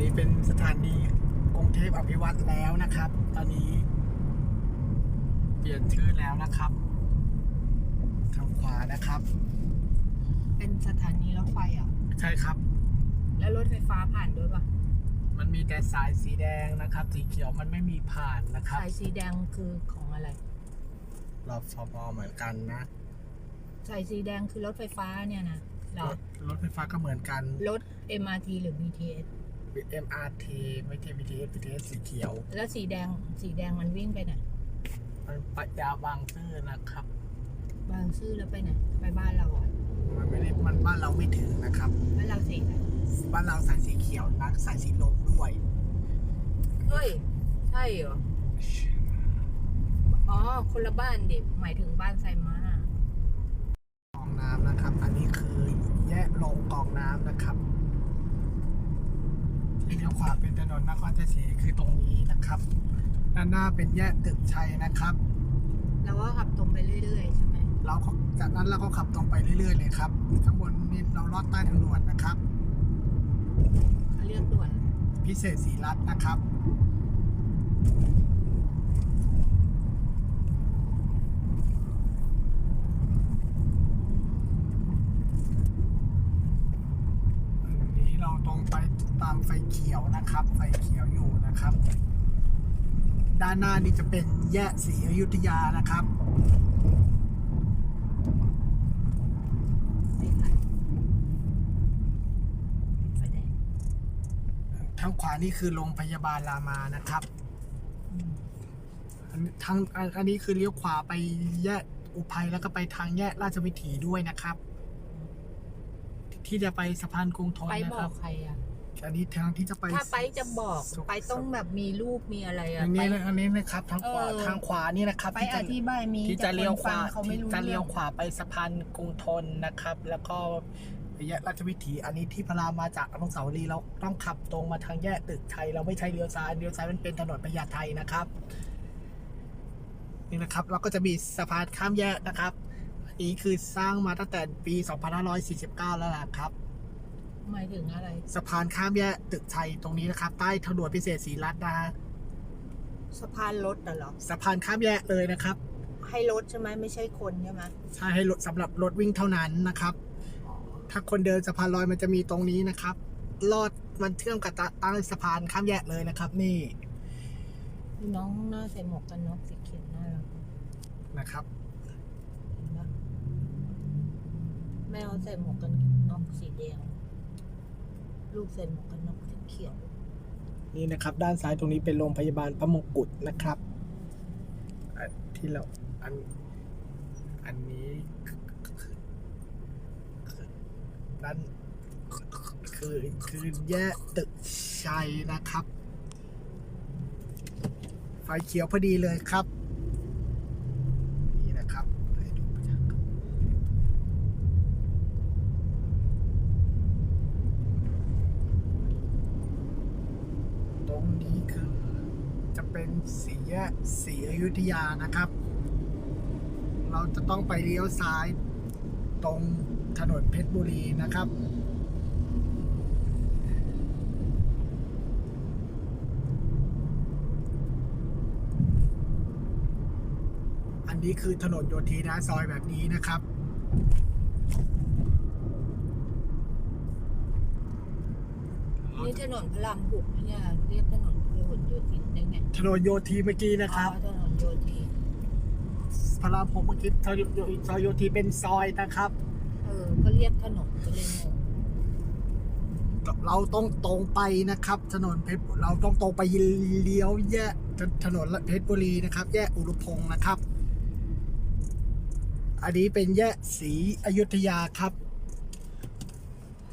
นี่เป็นสถานีกรุงเทพอภิวัตรแล้วนะครับ ตอนนี้ เปลี่ยนชื่อแล้วนะครับ ทางขวานะครับ เป็นสถานีรถไฟเหรอะ ใช่ครับ แล้วรถไฟฟ้าผ่านด้วยปะมันมีแต่สายสีแดงนะครับ สีเขียวมันไม่มีผ่านนะครับ สายสีแดงคือของอะไร รอบฟอเหมือนกันนะ สายสีแดงคือรถไฟฟ้าเนี่ยนะเหรรอถรถไฟฟ้าก็เหมือนกัน รถ MRT หรือ BTS MRT ไม่ใช่ BTS BTS สีเขียว แล้วสีแดงสีแดงมันวิ่งไปไหนมันปัญญาบางซื่อนะครับ บางซื่อแล้วไปไหนไปบ้านเราอะมันไม่ได้มันบ้านเราไม่ถึงนะครับ บ้านเราสีอะไรบ้านเราสายสีเขียวนะสายสีลมด้วยเฮ้ยใช่เหรออ๋อคนละบ้านดิหมายถึงบ้านไซม้ากองน้ำนะครับ อันนี้คือแยกลงกองน้ำนะครับที่ เลี้ยวขวาเป็นถนนนครชัยศรีคือตรงนี้นะครับด้านหน้าเป็นแยกตึกชัยนะครับ แล้วก็ขับตรงไปเรื่อยๆใช่ไหมเราก็จากนั้นเราก็ขับตรงไปเรื่อยๆเลยครับข้างบนนี่เราลอดใต้ทางด่วนนะครับ เขาเรียกด่วนพิเศษสีรัตน์นะครับอันนี้เราตรงไป ตามไฟเขียวนะครับ ไฟเขียวอยู่นะครับ ด้านหน้านี่จะเป็นแยกศรีอยุธยานะครับทางขวานี่คือโรงพยาบาลรามานะครับทางอันนี้คือเลี้ยวขวาไปแยกอุภัยแล้วก็ไปทางแยกราชวิถีด้วยนะครับ ที่จะไปสะพานกรุงทนนะครักบใครอะ อันนี้ทางที่จะไปถ้าไปจะบอกสุขไปต้องแบบมีรูปมีอะไรอัอะนไป นี้นะอันนี้นะครับทางขวาเออ ทางขวานี่นะครับไปที่อจะธิบายมีที่จะเลี้ยวขวาแต่คนฟังเขาไม่ที่รู้จะเลี้ยวรื่องขวาไปสะพานกรุงทนนะครับ แล้วก็ไปแยกราชวิถี อันนี้ที่พระรามมาจากอนุสาวรีย์เราต้องขับตรงมาทางแยกตึกชัยเราไม่ใช่เลี้ยวซ้ายเลี้ยวซ้ายมันเป็นถนนพญาไทนะครับ นี่นะครับเราก็จะมีสะพานข้ามแยกนะครับอันนี้คือสร้างมาตั้งแต่ปี 2549 แล้วนะครับ หมายถึงอะไร สะพานข้ามแยกตึกชัยตรงนี้นะครับ ใต้ทางด่วนพิเศษศรีรัตน์นะฮะสะพานรถน่ะเหรอ สะพานข้ามแยกเลยนะครับ ให้รถใช่ไหมไม่ใช่คนใช่ไหมใช่ให้รถสำหรับรถวิ่งเท่านั้นนะครับอ๋อถ้าคนเดินสะพานลอยมันจะมีตรงนี้นะครับ ลอดมันเชื่อมกับตะตั้งสะพานข้ามแยกเลยนะครับ นี่น้องหน้าใส่หมวกกันน็อกสีเขียวน่ารักนะครับ เห็นปะแม่เอาใส่หมวกกันน็อกสีแดง ลูกใส่หมวกกันน็อกสีเขียวนี่นะครับ ด้านซ้ายตรงนี้เป็นโรงพยาบาลพระมงกุฎนะครับ ที่เราอันอันนี้ด้านคือคือแยกตึกชัยนะครับ ไฟเขียวพอดีเลยครับ นี่นะครับให้ดูประชันครับตรงนี้คือจะเป็น สี่แยกสีอยุธยานะครับ เราจะต้องไปเลี้ยวซ้ายตรงถนนเพชรบุรีนะครับ อันนี้คือถนนโยธีนะซอยแบบนี้นะครับนี่ถนนพระรามหกเนี่ยเรียกถนน พหลโยธินได้ไงถนนโยธีเมื่อกี้นะครับ อ๋อถนนโยธินพระรามผมเมื่อกี้ซอยโยซอยโยธีเป็นซอยนะครับ เออ ก็เรียกถนนก็เลยงงเราต้องตรงไปนะครับ ถนนเพชรเราต้องตรงไปเลี้ยวแยกถนนเพชรบุรีนะครับ แยกอุรุพงศ์นะครับ อันนี้เป็นแยกศรีอยุธยาครับ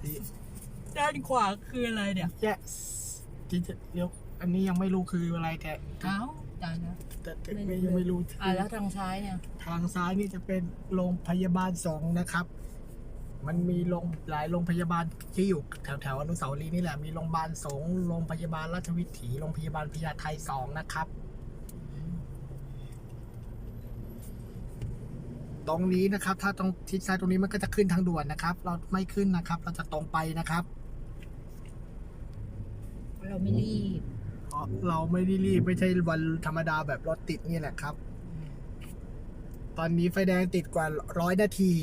นี่ด้านขวาคืออะไรเนี่ย แยกที่จะเลี้ยว อันนี้ยังไม่รู้คืออะไรแต่เอ้าตายแล้ว แต่แต่ไม่ยังไม่รู้อ่าแล้วทางซ้ายเนี่ย ทางซ้ายนี่จะเป็นโรงพยาบาลสองนะครับ มันมีโรงหลายโรงพยาบาลที่อยู่แถวแถวๆอนุสาวรีย์นี่แหละมีโรงพยาบาลสงฆ์โรงพยาบาลราชวิถีโรงพยาบาลพญาไทสองนะครับ ตรงนี้นะครับ ถ้าตรงทิศซ้ายตรงนี้มันก็จะขึ้นทางด่วนนะครับ เราไม่ขึ้นนะครับ เราจะตรงไปนะครับ เราไม่รีบ เพราะเราไม่ได้รีบไม่ใช่วันธรรมดาแบบรถติดนี่แหละครับ ตอนนี้ไฟแดงติดกว่าร้อยนาที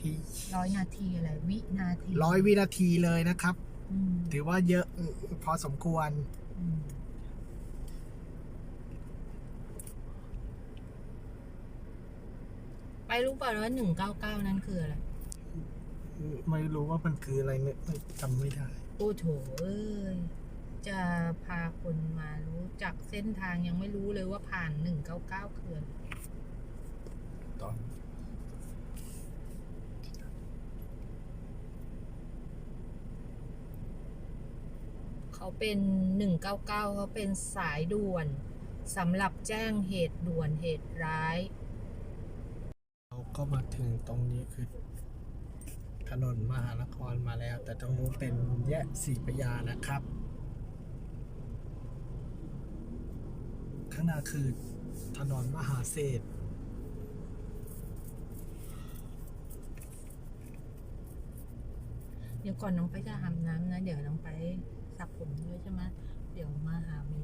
ที่ร้อยนาทีอะไรวินาทีร้อยวินาทีเลยนะครับ อืมถือว่าเยอะพอสมควร อืมไปรู้ป่ะว่าหนึ่งเก้าเก้านั้นคืออะไร ไม่รู้ว่ามันคืออะไรเนี่ยจำไม่ได้ โอ้โถเอ้ย จะพาคนมารู้จักเส้นทางยังไม่รู้เลยว่าผ่านหนึ่งเก้าเก้าคืออะไรตอนเขาเป็นหนึ่งเก้าเก้าเขาเป็นสายด่วนสำหรับแจ้งเหตุด่วนเหตุร้าย เราก็มาถึงตรงนี้คือ ถนนมหานครมาแล้ว แต่ตรงนู้นเป็นแยกสีพยานะครับ ข้างหน้าคือถนนมหาเศรษฐ์เดี๋ยวก่อนน้องไปจะอาบน้ำนะ เดี๋ยวน้องไปสระผมด้วยใช่ไหมเดี๋ยวมาหามี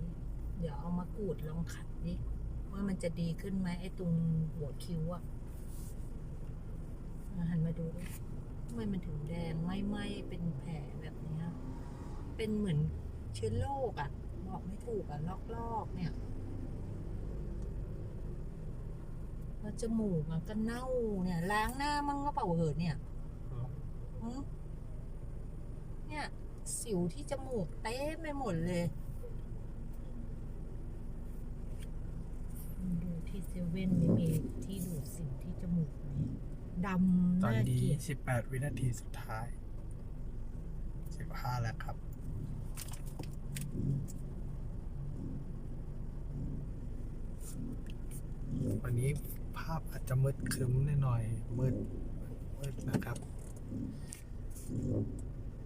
เดี๋ยวเอามากรูดลองขัดดิว่ามันจะดีขึ้นไหมไอ้ตรงหัวคิ้วอะหันมาดูดิ ทำไมมันถึงแดงไม่ไหม้เป็นแผลแบบเนี้ยเป็นเหมือนเชื้อโรคอะบอกไม่ถูกอะลอกๆเนี่ยแล้วจมูกอะก็เน่าเนี่ย ล้างหน้ามั่งก็เปล่าเหอะเนี่ยหืมเนี่ย สิวที่จมูกเต้ไปหมดเลย ดูที่เซเว่นนี่มีที่ดูดสิวที่จมูกไหม ดำตอนน่านี้เกลียด18วินาทีสุดท้าย15แล้วครับ วันนี้ภาพอาจจะมืดครึ้มหน่อยมืดมืดนะครับ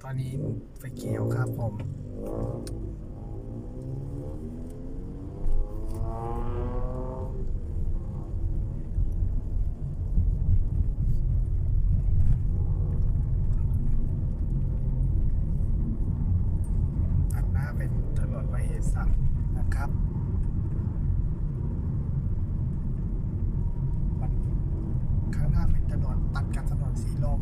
ตอนนี้ไฟเขียวครับผม อันหน้าเป็นถนนมเห สักนะครับมันข้างหน้าเป็นถนนตัดกับถนนสีลม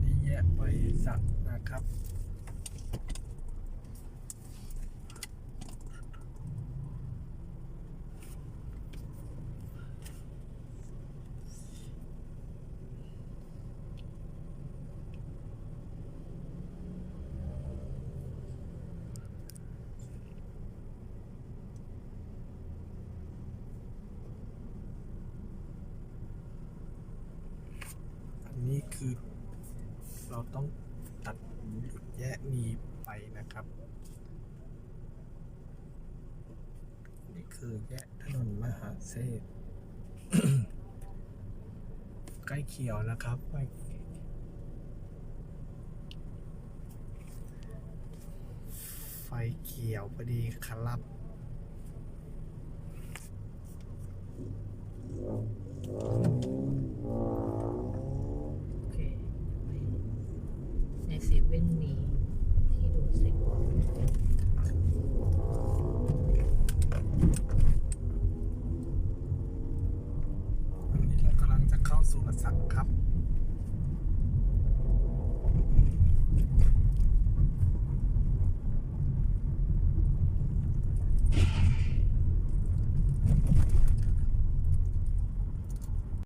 นี่แยก ไปสักนะครับ อันนี้คือเราต้องตัดแยก นี้ไปนะครับ นี่คือแยกถนนมหาเศษใกล้เขียวนะครับไฟไฟเขียวพอดีครับโสุรากำลังจะเข้าสู่สักครับ